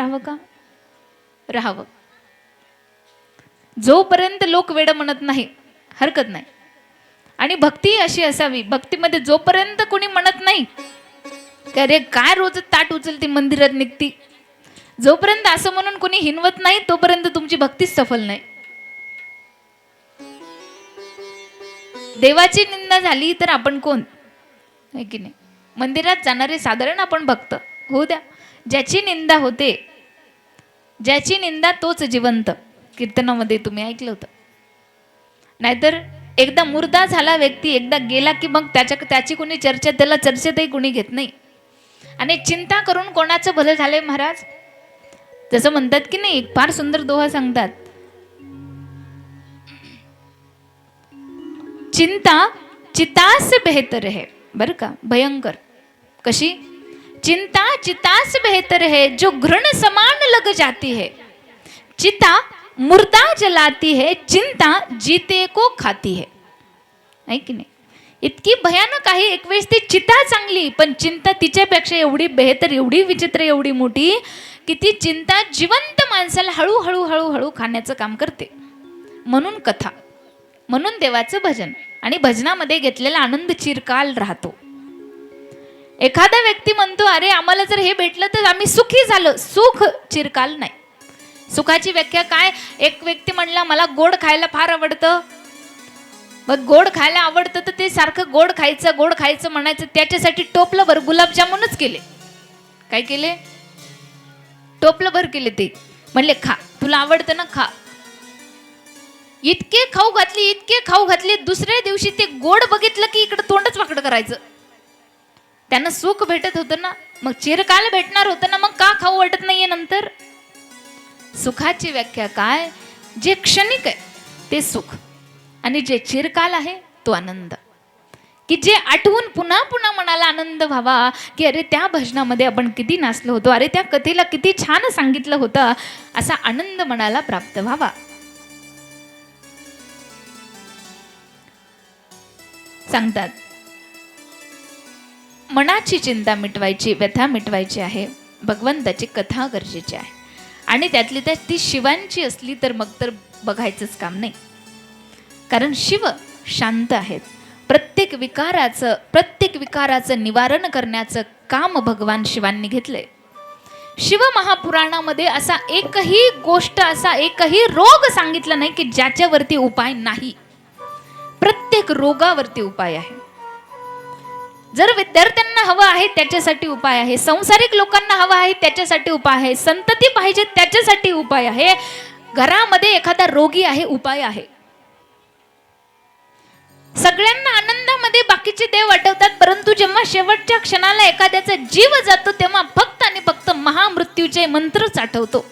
राहावं का? राहावं. जोपर्यंत लोक वेड म्हणत नाही हरकत नाही. आणि भक्ती अशी असावी भक्तीमध्ये जोपर्यंत कोणी म्हणत नाही की अरे काय रोज ताट उचलती मंदिरात निघती? जोपर्यंत असं म्हणून कोणी हिनवत नाही तोपर्यंत तुमची भक्तीच सफल नाही. देवाची निंदा झाली तर आपण कोण? आहे की नाही? मंदिरात जाणारे साधारण आपण भक्त. होऊ द्या. ज्याची निंदा होते ज्याची निंदा तोच जिवंत. कीर्तनामध्ये तुम्ही ऐकलं होतं. नाहीतर एकदा मुर्दा झाला व्यक्ती एकदा गेला की मग त्याच्या त्याची कोणी चर्चा त्याला चर्चेतही कोणी घेत नाही. आणि चिंता करून कोणाचं भलं झालंय महाराज? जसं म्हणतात की नाही फार सुंदर दोहा सांगतात. चिंता चितास बेहतर है बरं का? भयंकर. कशी? चिंता चितास बेहतर है जो घृण समान लग जाती है। चिता मुर्दा जलाती है चिंता जीते को खाती है। आहे की नाही? इतकी भयानक आहे एक वेळेस ती चिता चांगली पण चिंता तिच्यापेक्षा एवढी बेहतर एवढी विचित्र एवढी मोठी की ती चिंता जिवंत माणसाला हळूहळू हळूहळू खाण्याचं काम करते. म्हणून कथा म्हणून देवाचं भजन आणि भजनामध्ये घेतलेला आनंद चिरकाल राहतो. एखादा व्यक्ती म्हणतो अरे आम्हाला जर हे भेटलं तर आम्ही सुखी झालो. सुख चिरकाल नाही. सुखाची व्याख्या काय? एक व्यक्ती म्हणला मला गोड खायला फार आवडतं. मग गोड खायला आवडतं तर ते सारखं गोड खायचं गोड खायचं म्हणायचं त्याच्यासाठी टोपलं भर गुलाबजामुनच केले. काय केले? टोपलं भर केले ते. म्हणले खा तुला आवडतं ना खा. इतके खाऊ घातली इतके खाऊ घातले दुसऱ्या दिवशी ते गोड बघितलं की इकडं तोंडच वाकडं करायचं. त्यांना सुख भेटत होतं ना मग चिरकाल भेटणार होतं ना मग का खाऊ वाटत नाहीये नंतर? सुखाची व्याख्या काय? जे क्षणिक आहे ते सुख. आणि जे चिरकाल आहे तो आनंद. की जे आठवून पुन्हा पुन्हा मनाला आनंद व्हावा की अरे त्या भजनामध्ये आपण किती नाचलो होतो अरे त्या कथेला किती छान सांगितलं होतं असा आनंद मनाला प्राप्त व्हावा. सांगतात मनाची चिंता मिटवायची व्यथा मिटवायची आहे. भगवंताची कथा गरजेची आहे. आणि त्यातली त्यात ती शिवांची असली तर मग तर बघायचंच काम नाही. कारण शिव शांत आहेत. प्रत्येक विकाराचं प्रत्येक विकाराचं निवारण करण्याचं काम भगवान शिवांनी घेतलंय. शिव महापुराणामध्ये असा एकही गोष्ट असा एकही रोग सांगितला नाही की ज्याच्यावरती उपाय नाही. प्रत्येक रोगावरती उपाय आहे. जर विद्यार्थ्यांना हवं आहे त्याच्यासाठी उपाय आहे संसारिक लोकांना हवं आहे त्याच्यासाठी उपाय आहे संतती पाहिजे त्याच्यासाठी उपाय आहे घरामध्ये एखादा रोगी आहे उपाय आहे. सगळ्यांना आनंदामध्ये बाकीचे देव आठवतात परंतु जेव्हा शेवटच्या क्षणाला एखाद्याचा जीव जातो तेव्हा फक्त आणि फक्त महामृत्यूचे मंत्रच आठवतो.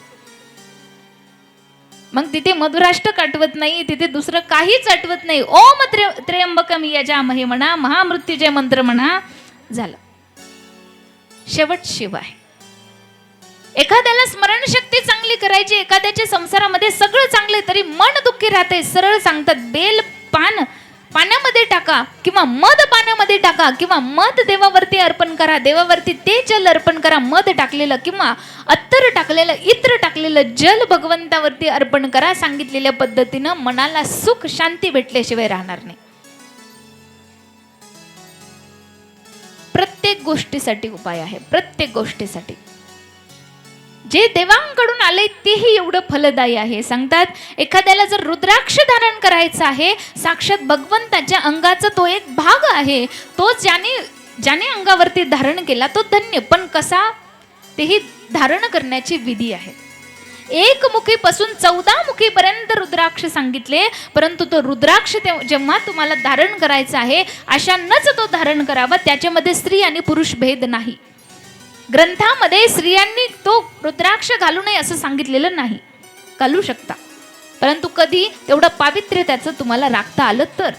मग तिथे मधुराष्ट्र आठवत नाही तिथे दुसरं काहीच आठवत नाही. ओम त्रे त्र्यंबकम यजामहे म्हणा महामृत्यूजय मंत्र म्हणा झालं. शेवट शिवाय एखाद्याला स्मरणशक्ती चांगली करायची एखाद्याच्या संसारामध्ये सगळं चांगलं तरी मन दुःखी राहते सरळ सांगतात बेल पान पाण्यामध्ये टाका किंवा मध पाण्यामध्ये टाका किंवा मध देवावरती अर्पण करा देवावरती ते जल अर्पण करा मध टाकलेलं किंवा अत्तर टाकलेलं इत्र टाकलेलं जल भगवंतावरती अर्पण करा सांगितलेल्या पद्धतीनं मनाला सुख शांती भेटल्याशिवाय राहणार नाही. प्रत्येक गोष्टीसाठी उपाय आहे प्रत्येक गोष्टीसाठी. जे देवांकडून आले तेही एवढं फलदायी आहे. सांगतात एखाद्याला जर रुद्राक्ष धारण करायचं आहे साक्षात भगवंताच्या अंगाचा तो एक भाग आहे. तो ज्याने ज्याने अंगावरती धारण केला तो धन्य. पण कसा? तेही धारण करण्याची विधी आहे. एक मुखीपासून चौदा मुखीपर्यंत रुद्राक्ष सांगितले परंतु तो रुद्राक्ष तेव्हा- जेव्हा तुम्हाला धारण करायचा आहे अशांनाच तो धारण करावा. त्याच्यामध्ये स्त्री आणि पुरुष भेद नाही. ग्रंथामध्ये स्त्रियांनी तो रुद्राक्ष घालू नये असं सांगितलेलं नाही. घालू शकता. परंतु कधी तेवढं पावित्र्य त्याचं तुम्हाला राखता आलं तर.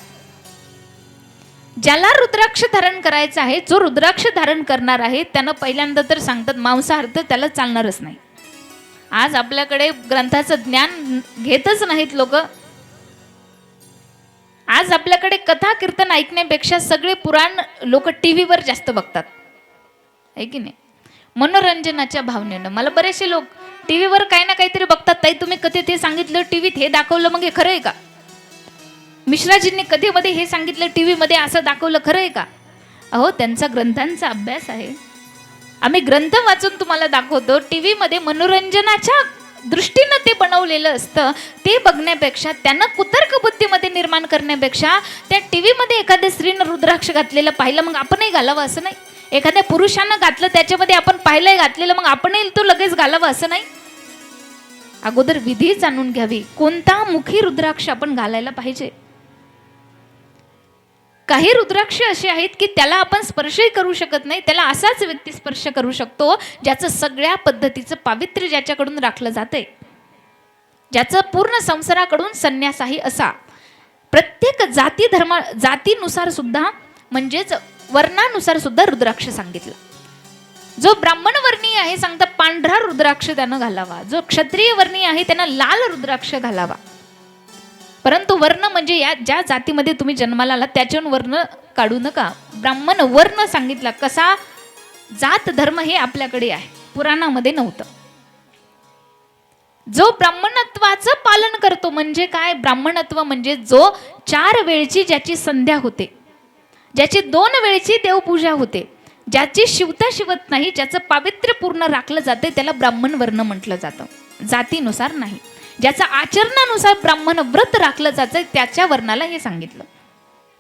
ज्याला रुद्राक्ष धारण करायचं आहे जो रुद्राक्ष धारण करणार आहे त्यानं पहिल्यांदा तर सांगतात मांसाहार तर त्याला चालणारच नाही. आज आपल्याकडे ग्रंथाचं ज्ञान घेतच नाहीत लोक. आज आपल्याकडे कथा कीर्तन ऐकण्यापेक्षा सगळे पुराण लोक टी व्हीवर जास्त बघतात. आहे की नाही? मनोरंजनाच्या भावनेनं. मला बरेचसे लोक टी व्हीवर काही ना काहीतरी बघतात. ताई तुम्ही कधी ते सांगितलं? टी व्हीत हे दाखवलं मग हे खरं आहे का? मिश्राजींनी कधी मध्ये हे सांगितलं? टी व्हीमध्ये असं दाखवलं खरं आहे का? अहो त्यांचा ग्रंथांचा अभ्यास आहे. आम्ही ग्रंथ वाचून तुम्हाला दाखवतो. टी व्हीमध्ये मनोरंजनाच्या दृष्टीनं ते बनवलेलं असतं. ते बघण्यापेक्षा त्यांना कुतर्क बुद्धीमध्ये निर्माण करण्यापेक्षा त्या टी व्हीमध्ये एखाद्या स्त्रीनं रुद्राक्ष घातलेलं पाहिलं मग आपणही घालावं असं नाही. एखाद्या पुरुषानं घातलं त्याच्यामध्ये आपण पाहिलंय घातलेलं मग आपणही तो लगेच घालावं असं नाही? अगोदर विधी जाणून घ्यावी. कोणता मुखी रुद्राक्ष आपण घालायला पाहिजे? काही रुद्राक्ष असे आहेत की त्याला आपण स्पर्शही करू शकत नाही त्याला असाच व्यक्ती स्पर्श करू शकतो ज्याचं सगळ्या पद्धतीचं पावित्र्य ज्याच्याकडून राखलं जाते ज्याचं पूर्ण संसाराकडून संन्यासाही असा. प्रत्येक जाती धर्म जातीनुसार सुद्धा म्हणजेच वर्णानुसार सुद्धा रुद्राक्ष सांगितलं. जो ब्राह्मण वर्णीय आहे सांगता पांढरा रुद्राक्ष त्यानं घालावा. जो क्षत्रिय वर्णीय आहे त्यांना लाल रुद्राक्ष घालावा. परंतु वर्ण म्हणजे या ज्या जातीमध्ये तुम्ही जन्माला आला त्याच्यावरून वर्ण काढू नका. ब्राह्मण वर्ण सांगितला कसा जात धर्म हे आपल्याकडे आहे. पुराणामध्ये नव्हतं. जो ब्राह्मणत्वाचं पालन करतो म्हणजे काय? ब्राह्मणत्व म्हणजे जो चार वेळची ज्याची संध्या होते. ज्याची दोन वेळची देवपूजा होते ज्याची शिवता शिवत नाही ज्याचं पावित्र्य पूर्ण राखलं जाते त्याला ब्राह्मण वर्ण म्हटलं जातं. जातीनुसार नाही. ज्याचं आचरणानुसार ब्राह्मण व्रत राखलं जातं त्याच्या वर्णाला हे सांगितलं.